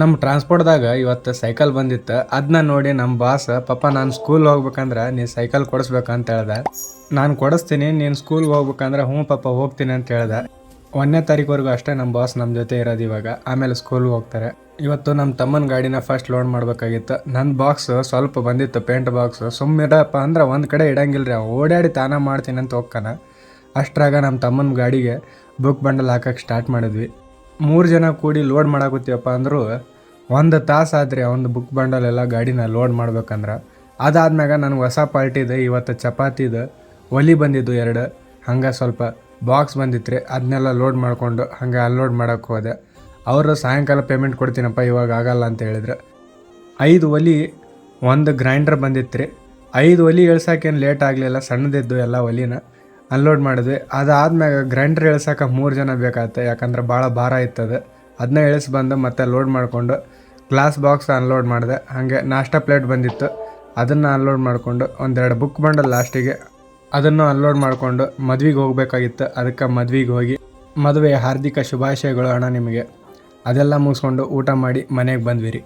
ನಮ್ಮ ಟ್ರಾನ್ಸ್ಪೋರ್ಟ್ದಾಗ ಇವತ್ತು ಸೈಕಲ್ ಬಂದಿತ್ತು. ಅದನ್ನ ನೋಡಿ ನಮ್ಮ ಬಾಸ್ ಪಾಪ ನಾನು ಸ್ಕೂಲ್ ಹೋಗ್ಬೇಕಂದ್ರೆ ನೀ ಸೈಕಲ್ ಕೊಡಿಸ್ಬೇಕಂತ ಹೇಳ್ದೆ. ನಾನು ಕೊಡಿಸ್ತೀನಿ, ನೀನು ಸ್ಕೂಲ್ಗೆ ಹೋಗ್ಬೇಕಂದ್ರೆ ಹ್ಞೂ ಪಾಪ ಹೋಗ್ತೀನಿ ಅಂತ ಹೇಳ್ದೆ. ಒಂದನೇ ತಾರೀಕುವರೆಗೂ ಅಷ್ಟೇ ನಮ್ಮ ಬಾಸ್ ನಮ್ಮ ಜೊತೆ ಇರೋದು ಇವಾಗ. ಆಮೇಲೆ ಸ್ಕೂಲ್ಗೆ ಹೋಗ್ತಾರೆ. ಇವತ್ತು ನಮ್ಮ ತಮ್ಮನ ಗಾಡಿನ ಫಸ್ಟ್ ಲೋಡ್ ಮಾಡಬೇಕಾಗಿತ್ತು. ನನ್ನ ಬಾಕ್ಸ್ ಸ್ವಲ್ಪ ಬಂದಿತ್ತು ಪೇಂಟ್ ಬಾಕ್ಸ್ ಸುಮ್ಮಿರಪ್ಪ ಅಂದ್ರೆ ಒಂದು ಕಡೆ ಇಡಂಗಿಲ್ಲ ರೀ ಓಡಾಡಿ ತಾನ ಮಾಡ್ತೀನಿ ಅಂತ ಹೋಗ್ತಾನ ಅಷ್ಟ್ರಾಗ ನಮ್ಮ ತಮ್ಮನ ಗಾಡಿಗೆ ಬುಕ್ ಬಂಡಲ್ ಹಾಕಕ್ಕೆ ಸ್ಟಾರ್ಟ್ ಮಾಡಿದ್ವಿ. ಮೂರು ಜನ ಕೂಡಿ ಲೋಡ್ ಮಾಡಾಕತ್ತೀವಪ್ಪ ಅಂದರೂ ಒಂದು ತಾಸು ಆದ್ರಿ ಒಂದು ಬುಕ್ ಬಂಡಲ್ ಎಲ್ಲ ಗಾಡಿನ ಲೋಡ್ ಮಾಡ್ಬೇಕಂದ್ರೆ. ಅದಾದ್ಮ್ಯಾಗ ನನಗೆ ಹೊಸ ಪಾರ್ಟಿದು ಇವತ್ತು ಚಪಾತಿದು ಒಲಿ ಬಂದಿದ್ದು ಎರಡು, ಹಂಗೆ ಸ್ವಲ್ಪ ಬಾಕ್ಸ್ ಬಂದಿತ್ತು ಅದನ್ನೆಲ್ಲ ಲೋಡ್ ಮಾಡಿಕೊಂಡು ಹಂಗೆ ಅನ್ಲೋಡ್ ಮಾಡೋಕ್ಕೆ ಹೋದೆ. ಅವರು ಸಾಯಂಕಾಲ ಪೇಮೆಂಟ್ ಕೊಡ್ತೀನಪ್ಪ, ಇವಾಗ ಆಗಲ್ಲ ಅಂತ ಹೇಳಿದ್ರು. ಐದು ಒಲಿ ಒಂದು ಗ್ರೈಂಡರ್ ಬಂದಿತ್ತು ರೀ ಐದು ಒಲಿ ಇಳ್ಸೋಕೇನು ಲೇಟ್ ಆಗಲಿಲ್ಲ, ಸಣ್ಣದಿದ್ದು ಎಲ್ಲ ಒಲಿನ. ಅನ್ಲೋಡ್ ಮಾಡಿದ್ವಿ. ಅದಾದ್ಮ್ಯಾಗ ಗ್ರೈಂಡರ್ ಇಳಿಸೋಕೆ ಮೂರು ಜನ ಬೇಕಾಗುತ್ತೆ. ಯಾಕಂದ್ರೆ ಭಾಳ ಭಾರ ಇತ್ತದೆ. ಅದನ್ನ ಇಳಿಸಿ ಬಂದು ಮತ್ತೆ ಲೋಡ್ ಮಾಡಿಕೊಂಡು ಗ್ಲಾಸ್ ಬಾಕ್ಸ್ ಅನ್ಲೋಡ್ ಮಾಡಿದೆ. ಹಾಗೆ ನಾಷ್ಟಾ ಪ್ಲೇಟ್ ಬಂದಿತ್ತು. ಅದನ್ನು ಅನ್ಲೋಡ್ ಮಾಡಿಕೊಂಡು ಒಂದೆರಡು ಬುಕ್ ಬಂಡಲ್ ಲಾಸ್ಟಿಗೆ ಅದನ್ನು ಅನ್ಲೋಡ್ ಮಾಡಿಕೊಂಡು ಮದ್ವೆಗೆ ಹೋಗ್ಬೇಕಾಗಿತ್ತು. ಅದಕ್ಕೆ ಮದ್ವೆಗೆ ಹೋಗಿ ಮದುವೆ ಹಾರ್ದಿಕ ಶುಭಾಶಯಗಳು ಅಣ್ಣ ನಿಮಗೆ. ಅದೆಲ್ಲ ಮುಗಿಸ್ಕೊಂಡು ಊಟ ಮಾಡಿ ಮನೆಗೆ ಬಂದ್ವಿ ರೀ